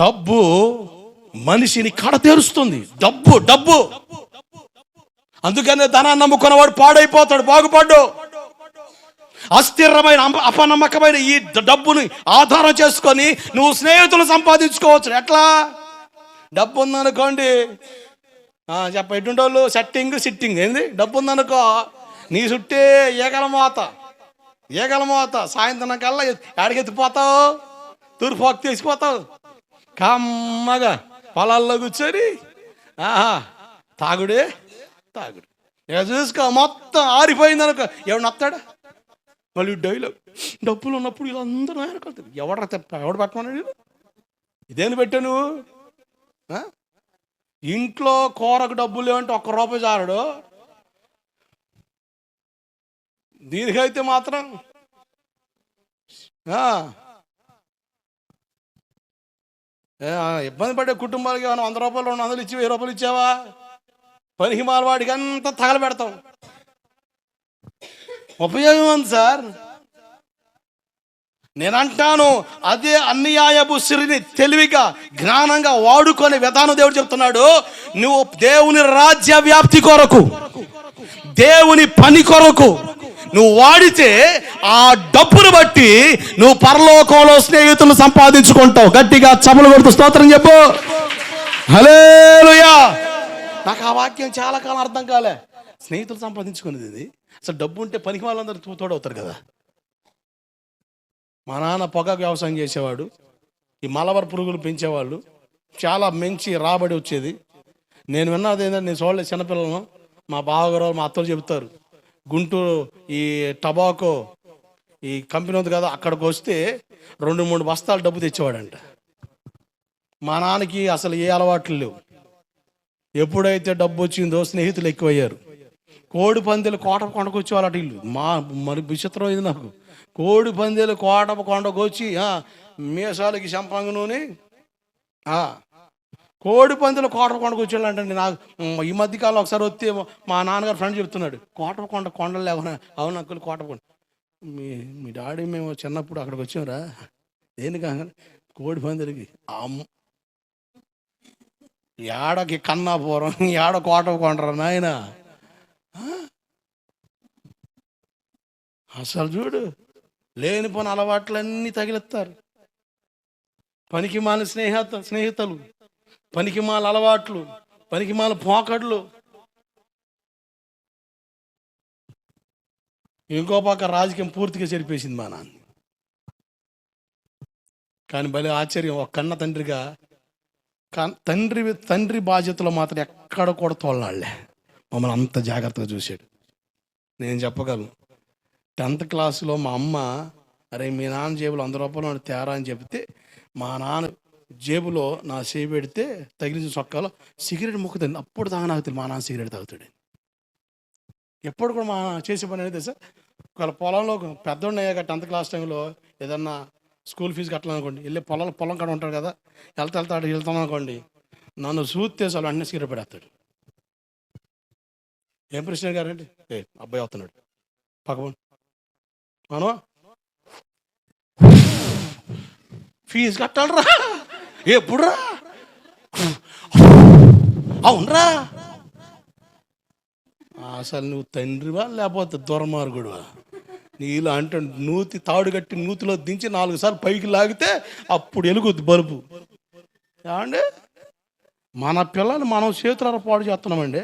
డబ్బు మనిషిని కడతెరుస్తుంది డబ్బు డబ్బు. అందుకనే ధనాన్ని నమ్ముకున్నవాడు పాడైపోతాడు బాగుపడ్డు. అస్థిరమైన అపనమ్మకమైన ఈ డబ్బుని ఆధారం చేసుకొని నువ్వు స్నేహితులు సంపాదించుకోవచ్చు. ఎట్లా? డబ్బు ఉందనుకోండి చెప్ప ఎటుండోళ్ళు? Setting sitting. ఏంది? డబ్బు ఉందనుకో నీ చుట్టే ఏగల మోత. ఏగల మోత. సాయంత్రం కల్లా ఎక్కడికి ఎత్తిపోతావు తూర్పు తీసిపోతావు? కమ్మగా పొలాల్లో కూర్చొని ఆహా తాగుడే తాగుడు. ఇక చూసుకో మొత్తం ఆరిపోయింది అనుకో. ఎవడు నత్తాడా మళ్ళీ డైలాగ్. డబ్బులు ఉన్నప్పుడు వీళ్ళందరూ ఆయనకొస్తారు ఎవడ ఎవడు పెట్టమన్నాడు ఇదేని పెట్టా నువ్వు? ఇంట్లో కూరకు డబ్బులు లేవంటే ఒక్క రూపాయి చాలడు. దీనికైతే మాత్రం ఇబ్బంది పడే కుటుంబాలకి మనం వంద రూపాయలు రెండు వందలు ఇచ్చి వెయ్యి రూపాయలు ఇచ్చావా? పనికి వాడికి అంతా తగలబెడతాం. ఉపయోగం ఉంది సార్? నేనంటాను అదే అన్యాయపు సిరిని తెలివిగా జ్ఞానంగా వాడుకొని విధానం దేవుడు చెప్తున్నాడు నువ్వు దేవుని రాజ్య వ్యాప్తి కొరకు దేవుని పని కొరకు నువ్వు వాడితే ఆ డబ్బును బట్టి నువ్వు పరలోకంలో స్నేహితులు సంపాదించుకుంటావు. గట్టిగా చమలు కొడుతూ స్తోత్రం చెప్పు. హలేలుయా నాకు ఆ వాక్యం చాలా కాలం అర్థం కాలే. స్నేహితులు సంపాదించుకునేది ఇది. అసలు డబ్బు ఉంటే పనికి వాళ్ళందరూ తోడవుతారు కదా. మా నాన్న పొగాకు వ్యవసాయం చేసేవాడు. ఈ మలబర్ పురుగులు పెంచేవాళ్ళు. చాలా మంచి రాబడి వచ్చేది. నేను విన్నది ఏంటంటే నేను చూడలేదు చిన్నపిల్లలను. మా బావగారు మా అత్తలు చెబుతారు. గుంటూరు ఈ టబాకో ఈ కంపెనీ ఉంది కదా అక్కడికి వస్తే రెండు మూడు బస్తాలు డబ్బు తెచ్చేవాడంట. మా నాన్నకి అసలు ఏ అలవాట్లు లేవు. ఎప్పుడైతే డబ్బు వచ్చిందో స్నేహితులు ఎక్కువయ్యారు. కోడి పందెలు కోట కొండకు వచ్చేవాళ్ళు అటు ఇల్లు మా మరి విచిత్రం ఇది నాకు. కోడి పందెలు కోట కొండకు వచ్చి మీసాలకి సంపంగ నూనె కోడి పందెలు కోట కొండకు వచ్చేవాళ్ళు నాకు ఈ మధ్యకాలం ఒకసారి వస్తే మా నాన్నగారు ఫ్రెండ్ చెప్తున్నాడు కోట కొండ కొండలు లేవనా. అవును అక్కలు కోట కొండ. మీ మీ డాడీ మేము చిన్నప్పుడు అక్కడికి వచ్చాంరా. దేనికి కోడి పందులకి? అమ్మ ఏడకి కన్నాపురం ఏడ కోట కొండరా నాయన? అసలు చూడు లేని పని అలవాట్లన్నీ తగిలిస్తారు. పనికి మాని స్నేహిత స్నేహితులు. పనికి మాల అలవాట్లు పనికి మాల పోకడ్లు. ఇంకో పక్క రాజకీయం పూర్తిగా చెరిపేసింది మా నాన్న. కానీ భలే ఆశ్చర్యం ఒక కన్న తండ్రిగా తండ్రి తండ్రి బాధ్యతలో మాత్రం ఎక్కడ కూడా తోలనాళ్ళే మమ్మల్ని అంత జాగ్రత్తగా చూశాడు. నేను చెప్పగలను టెన్త్ క్లాస్లో మా అమ్మ అరే మీ నాన్న జేబులు వంద రూపాయలు తేరా అని చెప్తే మా నాన్న జేబులో నా చేయి పెడితే తగిలించిన చొక్కాలో సిగరెట్ ముక్కుతుంది అప్పుడు తాగా నాకు తెలియదు మా నాన్న సిగరెట్ తాగుతాడు ఎప్పుడు కూడా మా చేసే పని అనేది సార్. ఒకవేళ పొలంలో పెద్దోడిని అయ్యాక టెన్త్ క్లాస్ టైంలో ఏదన్నా స్కూల్ ఫీజు కట్టాలనుకోండి వెళ్ళి పొలం పొలం కాడ ఉంటాడు కదా వెళ్తా వెళ్తాడు వెళ్తాం అనుకోండి నన్ను చూస్తే చాలు అన్నీ సిగరెట్ పెడతాడు ఏం ప్రశ్న గారండి ఏ అబ్బాయి వస్తున్నాడు. పక్కన మనం. ఫీజు కట్టాలరా. ఎప్పుడురా అవునరా అసలు నువ్వు తండ్రివా లేకపోతే దొరమార్గుడువా? నీళ్ళు అంటే నూతి తాడు కట్టి నూతిలో దించి నాలుగు సార్లు పైకి లాగితే అప్పుడు ఎలుగుద్ది బల్బు ఏమండి? మన పిల్లల్ని మనం చేతులారా పాడు చేస్తున్నామండి?